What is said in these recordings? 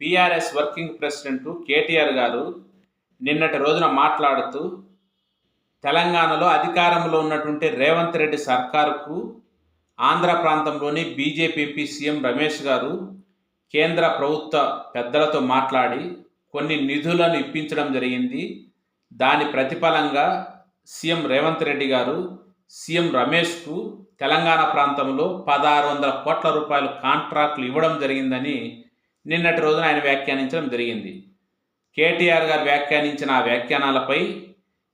BRS working president KTR గారు నిన్నటి రోజున మాట్లాడుతూ తెలంగాణలో అధికారంలో ఉన్నటువంటి రేవంత్ రెడ్డి సర్కారుకు ఆంధ్ర ప్రాంతంలోని బీజేపీ ఎంపీ సీఎం రమేష్ గారు కేంద్ర ప్రభుత్వ పెద్దలతో మాట్లాడి కొన్ని నిధులను ఇప్పించడం జరిగింది. దాని ప్రతిఫలంగా సీఎం రేవంత్ రెడ్డి గారు సీఎం రమేష్కు తెలంగాణ ప్రాంతంలో పదహారు వందల కోట్ల రూపాయలు కాంట్రాక్టులు ఇవ్వడం జరిగిందని నిన్నటి రోజున ఆయన వ్యాఖ్యానించడం జరిగింది. కేటీఆర్ గారు వ్యాఖ్యానించిన ఆ వ్యాఖ్యానాలపై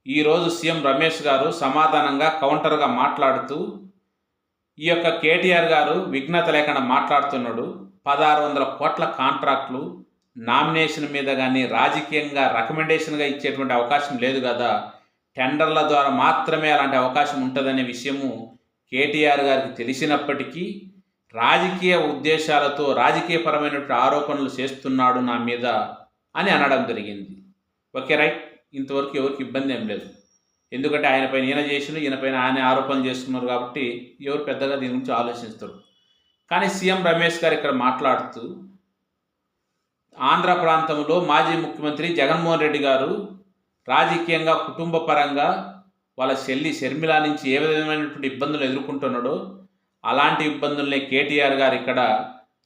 ఈరోజు సీఎం రమేష్ గారు సమాధానంగా కౌంటర్గా మాట్లాడుతూ ఈ యొక్క కేటీఆర్ గారు విఘ్నత లేకుండా మాట్లాడుతున్నాడు. పదహారు వందల కోట్ల కాంట్రాక్టులు నామినేషన్ మీద కానీ రాజకీయంగా రికమెండేషన్గా ఇచ్చేటువంటి అవకాశం లేదు కదా. టెండర్ల ద్వారా మాత్రమే అలాంటి అవకాశం ఉంటుందనే విషయము కేటీఆర్ గారికి తెలిసినప్పటికీ రాజకీయ ఉద్దేశాలతో రాజకీయపరమైనటువంటి ఆరోపణలు చేస్తున్నాడు నా మీద అని అనడం జరిగింది. Okay right. ఇంతవరకు ఎవరికి ఇబ్బంది ఏం లేదు. ఎందుకంటే ఆయన పైన ఈయన చేసిన ఈయన పైన ఆయన ఆరోపణలు చేస్తున్నారు కాబట్టి ఎవరు పెద్దగా దీని గురించి ఆలోచిస్తారు. కానీ సీఎం రమేష్ గారు ఇక్కడ మాట్లాడుతూ ఆంధ్ర ప్రాంతంలో మాజీ ముఖ్యమంత్రి జగన్మోహన్ రెడ్డి గారు రాజకీయంగా కుటుంబ పరంగా వాళ్ళ చెల్లి షర్మిల నుంచి ఏ విధమైనటువంటి ఇబ్బందులు ఎదుర్కొంటున్నాడో అలాంటి ఇబ్బందుల్ని కేటీఆర్ గారు ఇక్కడ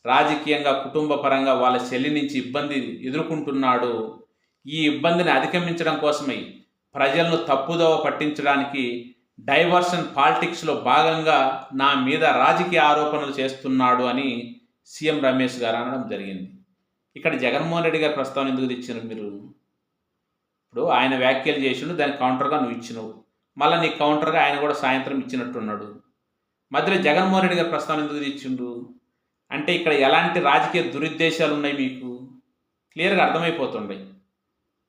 రాజకీయంగా కుటుంబ పరంగా వాళ్ళ చెల్లి నుంచి ఇబ్బంది ఎదుర్కొంటున్నాడు. ఈ ఇబ్బందిని అధిగమించడం కోసమై ప్రజలను తప్పుదోవ పట్టించడానికి డైవర్షన్ పాలిటిక్స్లో భాగంగా నా మీద రాజకీయ ఆరోపణలు చేస్తున్నాడు అని సీఎం రమేష్ గారు అనడం జరిగింది. ఇక్కడ జగన్మోహన్ రెడ్డి గారి ప్రస్తావన ఎందుకు తెచ్చారు మీరు? ఇప్పుడు ఆయన వ్యాఖ్యలు చేసిండు దాని కౌంటర్గా నువ్వు ఇచ్చినావు. మళ్ళీ నీ కౌంటర్గా ఆయన కూడా సాయంత్రం ఇచ్చినట్టున్నాడు. మధ్యలో జగన్మోహన్ రెడ్డి గారి ప్రస్తావన ఎందుకు తెచ్చిండు అంటే ఇక్కడ ఎలాంటి రాజకీయ దురుద్దేశాలు ఉన్నాయి మీకు? క్లియర్గా అర్థమైపోతుండే.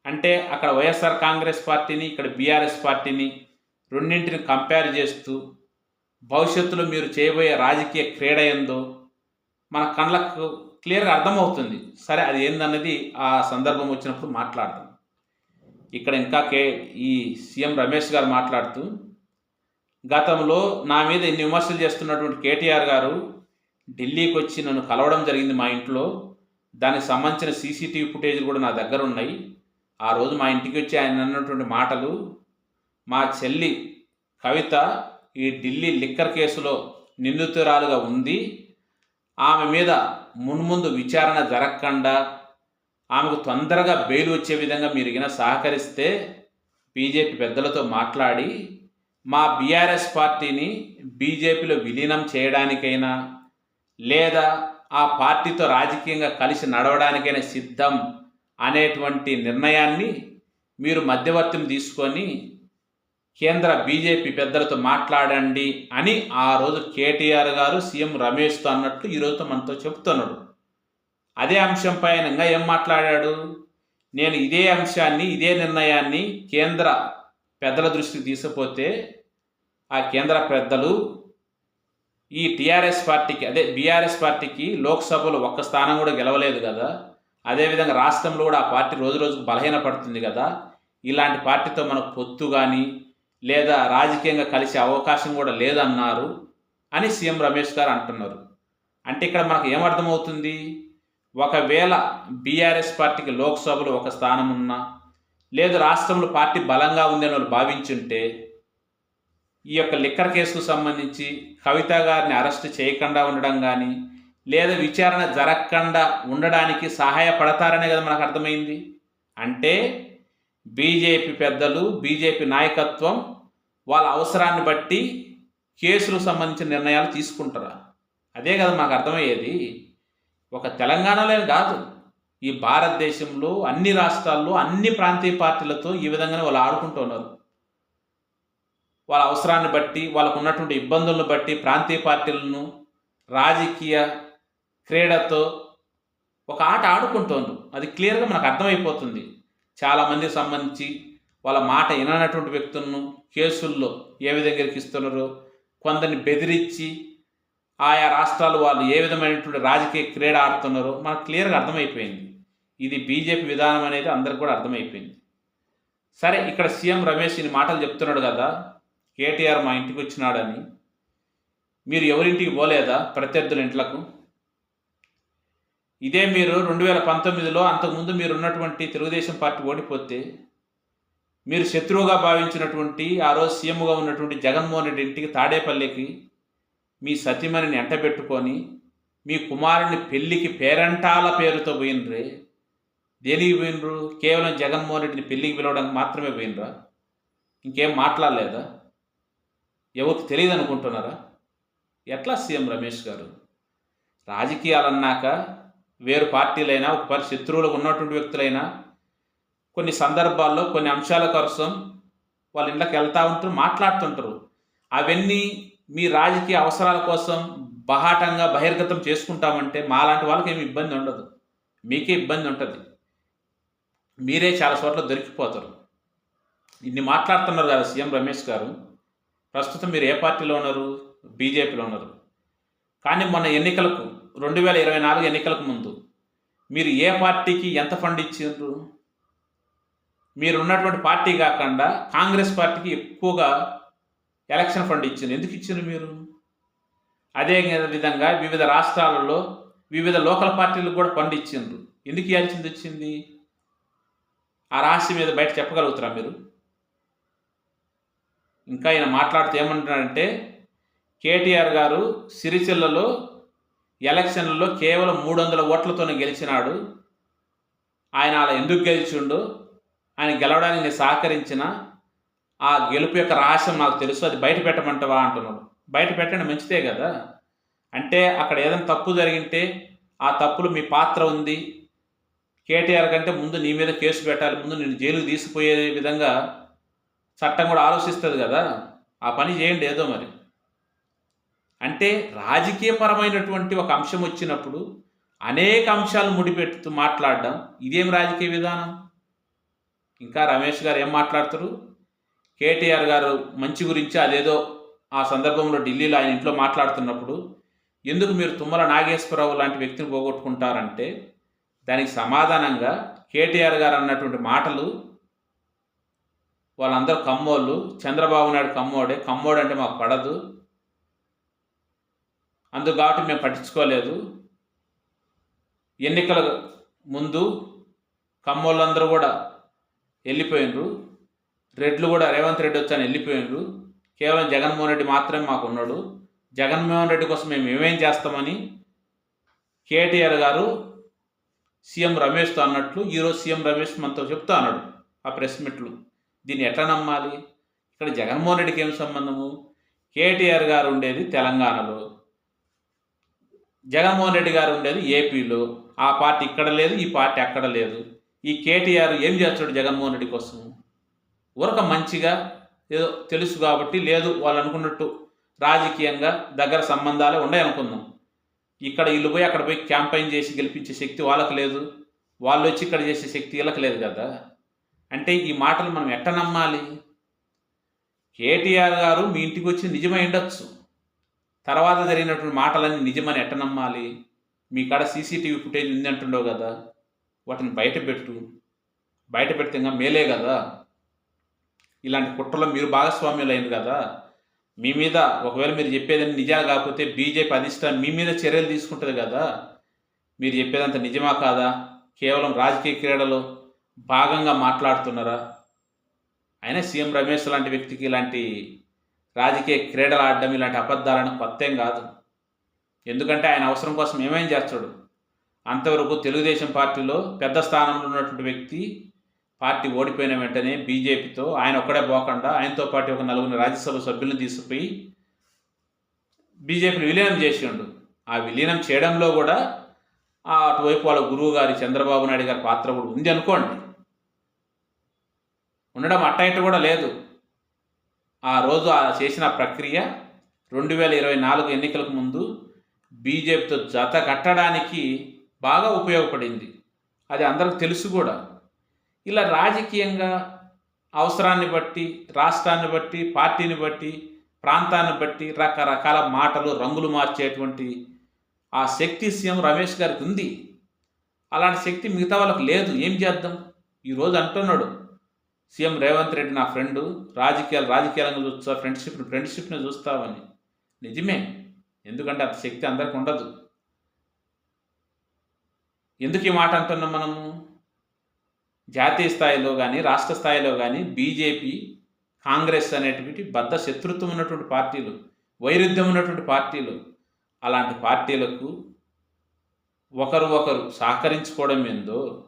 అంటే అక్కడ వైఎస్ఆర్ కాంగ్రెస్ పార్టీని ఇక్కడ బీఆర్ఎస్ పార్టీని రెండింటిని కంపేర్ చేస్తూ భవిష్యత్తులో మీరు చేయబోయే రాజకీయ క్రీడ ఏందో మన కళ్ళకు క్లియర్గా అర్థమవుతుంది. సరే అది ఏందన్నది ఆ సందర్భం వచ్చినప్పుడు మాట్లాడదాం. ఇక్కడ ఇంకా కే ఈ సీఎం రమేష్ గారు మాట్లాడుతూ గతంలో నా మీద ఎన్ని విమర్శలు చేస్తున్నటువంటి కేటీఆర్ గారు ఢిల్లీకి వచ్చి నన్ను కలవడం జరిగింది మా ఇంట్లో. దానికి సంబంధించిన సీసీటీవీ ఫుటేజ్ కూడా నా దగ్గర ఉన్నాయి. ఆ రోజు మా ఇంటికి వచ్చి ఆయన అన్నటువంటి మాటలు మా చెల్లి కవిత ఈ ఢిల్లీ లిక్కర్ కేసులో నిందితురాలుగా ఉంది. ఆమె మీద మున్ముందు విచారణ జరగకుండా ఆమెకు తొందరగా బెయిల్ వచ్చే విధంగా మీరు సహకరిస్తే బీజేపీ పెద్దలతో మాట్లాడి మా బీఆర్ఎస్ పార్టీని బీజేపీలో విలీనం చేయడానికైనా లేదా ఆ పార్టీతో రాజకీయంగా కలిసి నడవడానికైనా సిద్ధం అనేటువంటి నిర్ణయాన్ని మీరు మధ్యవర్తిని తీసుకొని కేంద్ర బీజేపీ పెద్దలతో మాట్లాడండి అని ఆ రోజు కేటీఆర్ గారు సీఎం రమేష్తో అన్నట్లు ఈరోజు మనతో చెప్తున్నాడు అదే అంశం పైన ఏం మాట్లాడాడు? నేను ఇదే అంశాన్ని ఇదే నిర్ణయాన్ని కేంద్ర పెద్దల దృష్టికి తీసుకుపోతే ఆ కేంద్ర పెద్దలు ఈ టీఆర్ఎస్ పార్టీకి అదే బీఆర్ఎస్ పార్టీకి లోక్సభలో ఒక్క స్థానం కూడా గెలవలేదు కదా. అదేవిధంగా రాష్ట్రంలో కూడా ఆ పార్టీ రోజు రోజుకు బలహీనపడుతుంది కదా. ఇలాంటి పార్టీతో మనకు పొత్తు కానీ లేదా రాజకీయంగా కలిసే అవకాశం కూడా లేదన్నారు అని సీఎం రమేష్ గారు అంటున్నారు. అంటే ఇక్కడ మనకు ఏమర్థమవుతుంది ఒకవేళ బీఆర్ఎస్ పార్టీకి లోక్సభలో ఒక స్థానం ఉన్నా లేదు రాష్ట్రంలో పార్టీ బలంగా ఉందని వాళ్ళు భావించుంటే ఈ యొక్క లిక్కర్ కేసుకు సంబంధించి కవిత గారిని అరెస్ట్ చేయకుండా ఉండడం కానీ లేదా విచారణ జరగకుండా ఉండడానికి సహాయపడతారనే కదా మనకు అర్థమైంది. అంటే బీజేపీ పెద్దలు బీజేపీ నాయకత్వం వాళ్ళ అవసరాన్ని బట్టి కేసులకు సంబంధించిన నిర్ణయాలు తీసుకుంటారా? అదే కదా మాకు అర్థమయ్యేది. ఒక తెలంగాణలో కాదు. ఈ భారతదేశంలో అన్ని రాష్ట్రాల్లో అన్ని ప్రాంతీయ పార్టీలతో ఈ విధంగానే వాళ్ళు ఆడుకుంటున్నారు వాళ్ళ అవసరాన్ని బట్టి వాళ్ళకు ఉన్నటువంటి ఇబ్బందులను బట్టి ప్రాంతీయ పార్టీలను రాజకీయ క్రీడతో ఒక ఆట ఆడుకుంటోండ్రు అది క్లియర్గా మనకు అర్థమైపోతుంది. చాలామందికి సంబంధించి వాళ్ళ మాట విననటువంటి వ్యక్తులను కేసుల్లో ఏ విధంగా ఇస్తున్నారో కొందరిని బెదిరించి ఆయా రాష్ట్రాలు వాళ్ళు ఏ విధమైనటువంటి రాజకీయ క్రీడ ఆడుతున్నారో మనకు క్లియర్గా అర్థమైపోయింది. ఇది బీజేపీ విధానం అనేది అందరికి కూడా అర్థమైపోయింది. సరే ఇక్కడ సీఎం రమేష్ ఇన్ని మాటలు చెప్తున్నాడు కదా కేటీఆర్ మా ఇంటికి వచ్చినాడని. మీరు ఎవరింటికి పోలేదా ప్రత్యర్థుల ఇంట్లకు? ఇదే మీరు రెండు వేల పంతొమ్మిదిలో అంతకుముందు మీరు ఉన్నటువంటి తెలుగుదేశం పార్టీ ఓడిపోతే మీరు శత్రువుగా భావించినటువంటి ఆ రోజు సీఎంగా ఉన్నటువంటి జగన్మోహన్ రెడ్డి ఇంటికి తాడేపల్లికి మీ సతీమణిని ఎంటబెట్టుకొని మీ కుమారుని పెళ్ళికి పేరంటాల పేరుతో పోయినరే దేనికి పోయినరు? కేవలం జగన్మోహన్ రెడ్డిని పెళ్ళికి పిలవడానికి మాత్రమే పోయినరా? ఇంకేం మాట్లాడలేదా? ఎవరికి తెలియదు అనుకుంటున్నారా? ఎట్లా సీఎం రమేష్ గారు? రాజకీయాలన్నాక వేరు పార్టీలైనా ఒక పరి శత్రువులకు ఉన్నటువంటి వ్యక్తులైనా కొన్ని సందర్భాల్లో కొన్ని అంశాల కోసం వాళ్ళ ఇళ్ళకి వెళ్తూ ఉంటారు మాట్లాడుతుంటారు. అవన్నీ మీ రాజకీయ అవసరాల కోసం బహాటంగా బహిర్గతం చేసుకుంటామంటే మాలాంటి వాళ్ళకి ఏమి ఇబ్బంది ఉండదు. మీకే ఇబ్బంది ఉంటుంది. మీరే చాలా చోట్ల దొరికిపోతారు. ఇన్ని మాట్లాడుతున్నారు కదా సీఎం రమేష్ గారు. ప్రస్తుతం మీరు ఏ పార్టీలో ఉన్నారు? బీజేపీలో ఉన్నారు. కానీ మొన్న ఎన్నికలకు రెండు వేల ఇరవై నాలుగు ఎన్నికలకు ముందు మీరు ఏ పార్టీకి ఎంత ఫండ్ ఇచ్చిండ్రు మీరు ఉన్నటువంటి పార్టీ కాకుండా కాంగ్రెస్ పార్టీకి ఎక్కువగా ఎలక్షన్ ఫండ్ ఇచ్చింది ఎందుకు ఇచ్చిండ్రు మీరు? అదే విధంగా వివిధ రాష్ట్రాలలో వివిధ లోకల్ పార్టీలకు కూడా ఫండ్ ఇచ్చిండ్రు ఎందుకు ఇవ్వాల్సింది వచ్చింది? ఆ రహస్యం మీద బయట చెప్పగలుగుతారా మీరు? ఇంకా ఆయన మాట్లాడితే ఏమంటున్నాడంటే కేటీఆర్ గారు సిరిసిల్లలో ఎలక్షన్లలో కేవలం మూడు వందల ఓట్లతోనే గెలిచినాడు. ఆయన అలా ఎందుకు గెలిచిండు? ఆయన గెలవడానికి నేను సహకరించిన? ఆ గెలుపు యొక్క రహస్యం నాకు తెలుసు అది బయట పెట్టమంటవా అంటున్నాడు. బయట పెట్టండి మంచిదే కదా? అంటే అక్కడ ఏదైనా తప్పు జరిగింటే ఆ తప్పులు మీ పాత్ర ఉంది. కేటీఆర్ కంటే ముందు నీ మీద కేసు పెట్టాలి ముందు నేను జైలుకు తీసుకుపోయే విధంగా చట్టం కూడా ఆలోచిస్తుంది కదా. ఆ పని చేయండి ఏదో మరి. అంటే రాజకీయపరమైనటువంటి ఒక అంశం వచ్చినప్పుడు అనేక అంశాలు ముడిపెడుతూ మాట్లాడడం ఇదేం రాజకీయ విధానం? ఇంకా రమేష్ గారు ఏం మాట్లాడతారు? కేటీఆర్ గారు మంచి గురించి అదేదో ఆ సందర్భంలో ఢిల్లీలో ఆయన ఇంట్లో మాట్లాడుతున్నప్పుడు ఎందుకు మీరు తుమ్మల నాగేశ్వరరావు లాంటి వ్యక్తిని పోగొట్టుకుంటారంటే దానికి సమాధానంగా కేటీఆర్ గారు అన్నటువంటి మాటలు వాళ్ళందరూ కమ్మోళ్ళు చంద్రబాబు నాయుడు కమ్మోడే కమ్మోడు అంటే మాకు పడదు. అందుకు కాబట్టి మేము పట్టించుకోలేదు. ఎన్నికల ముందు కమ్మోళ్ళందరూ కూడా వెళ్ళిపోయినరు రెడ్లు కూడా రేవంత్ రెడ్డి వచ్చాను వెళ్ళిపోయినరు కేవలం జగన్మోహన్ రెడ్డి మాత్రమే మాకు ఉన్నాడు. జగన్మోహన్ రెడ్డి కోసం మేము ఏమేం చేస్తామని కేటీఆర్ గారు సీఎం రమేష్తో అన్నట్లు ఈరోజు సీఎం రమేష్ మనతో చెప్తా అన్నాడు ఆ ప్రెస్ మీట్లు. దీన్ని ఎట్లా నమ్మాలి? ఇక్కడ జగన్మోహన్ రెడ్డికి ఏం సంబంధము? కేటీఆర్ గారు ఉండేది తెలంగాణలో. జగన్మోహన్ రెడ్డి గారు ఉండేది ఏపీలో. ఆ పార్టీ ఇక్కడ లేదు ఈ పార్టీ అక్కడ లేదు. ఈ కేటీఆర్ ఏం చేస్తాడు జగన్మోహన్ రెడ్డి కోసం? ఊరక మంచిగా ఏదో తెలుసు కాబట్టి లేదు వాళ్ళు అనుకున్నట్టు రాజకీయంగా దగ్గర సంబంధాలే ఉన్నాయి ఇక్కడ వీళ్ళు పోయి అక్కడ పోయి క్యాంపెయిన్ చేసి గెలిపించే శక్తి వాళ్ళకి లేదు. వాళ్ళు వచ్చి ఇక్కడ చేసే శక్తి వీళ్ళకి లేదు కదా. అంటే ఈ మాటలు మనం ఎట్ట నమ్మాలి? కేటీఆర్ గారు మీ ఇంటికి వచ్చి నిజమై ఉండొచ్చు. తర్వాత జరిగినటువంటి మాటలన్నీ నిజమని ఎట్ట నమ్మాలి? మీ కాడ సీసీటీవీ ఫుటేజ్ ఉంది అంటుండవు కదా. వాటిని బయట పెట్టు. బయట పెడితే మేలే కదా. ఇలాంటి కుట్రలో మీరు భాగస్వామ్యులైంది అయింది కదా. మీ మీద ఒకవేళ మీరు చెప్పేదని నిజాలు కాకపోతే బీజేపీ అధిష్టానం మీ మీద చర్యలు తీసుకుంటుంది కదా? మీరు చెప్పేదంత నిజమా కాదా? కేవలం రాజకీయ క్రీడలో భాగంగా మాట్లాడుతున్నారా? అయినా సీఎం రమేష్ లాంటి వ్యక్తికి ఇలాంటి రాజకీయ క్రీడలు ఆడడం ఇలాంటి అబద్ధాలను కొత్తయం కాదు. ఎందుకంటే ఆయన అవసరం కోసం ఏమేం చేస్తాడు? అంతవరకు తెలుగుదేశం పార్టీలో పెద్ద స్థానంలో ఉన్నటువంటి వ్యక్తి పార్టీ ఓడిపోయిన వెంటనే బీజేపీతో ఆయన ఒక్కడే పోకుండా ఆయనతో పాటు ఒక నలుగురు రాజ్యసభ సభ్యులను తీసుకుపోయి బీజేపీని విలీనం చేసిండు. ఆ విలీనం చేయడంలో కూడా ఆ అటువైపు వాళ్ళ గురువు గారి చంద్రబాబు నాయుడు గారి పాత్ర కూడా ఉంది అనుకోండి. ఉండడం అట్ట కూడా లేదు. ఆ రోజు ఆ చేసిన ప్రక్రియ రెండు వేల ఇరవై నాలుగు ఎన్నికలకు ముందు బీజేపీతో జత కట్టడానికి బాగా ఉపయోగపడింది. అది అందరికి తెలుసు కూడా. ఇలా రాజకీయంగా అవసరాన్ని బట్టి రాష్ట్రాన్ని బట్టి పార్టీని బట్టి ప్రాంతాన్ని బట్టి రకరకాల మాటలు రంగులు మార్చేటువంటి ఆ శక్తి సీఎం రమేష్ గారికి ఉంది. అలాంటి శక్తి మిగతా వాళ్ళకి లేదు. ఏం చేద్దాం? ఈరోజు అంటున్నాడు. సీఎం రేవంత్ రెడ్డి నా ఫ్రెండు రాజకీయాలు రాజకీయాలను చూస్తా ఫ్రెండ్షిప్ని ఫ్రెండ్షిప్ని చూస్తావని. నిజమే. ఎందుకంటే అంత శక్తి అందరికి ఉండదు. ఎందుకు ఈ మాట అంటున్నాం మనము? జాతీయ స్థాయిలో కానీ రాష్ట్ర స్థాయిలో కానీ బీజేపీ కాంగ్రెస్ అనేటువంటి బద్ద శత్రుత్వం ఉన్నటువంటి పార్టీలు వైరుధ్యం ఉన్నటువంటి పార్టీలు. అలాంటి పార్టీలకు ఒకరు ఒకరు సహకరించుకోవడం ఏందో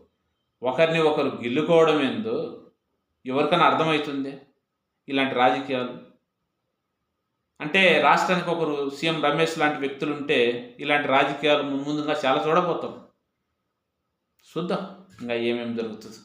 ఒకరిని ఒకరు గిల్లుకోవడం ఏందో ఎవరికైనా అర్థమవుతుంది? ఇలాంటి రాజకీయాలు. అంటే రాష్ట్రానికి ఒకరు సీఎం రమేష్ లాంటి వ్యక్తులు ఉంటే ఇలాంటి రాజకీయాలు ముందు ముందుగా చాలా చూడబోతాం. చూద్దాం ఇంకా ఏమేమి జరుగుతుంది.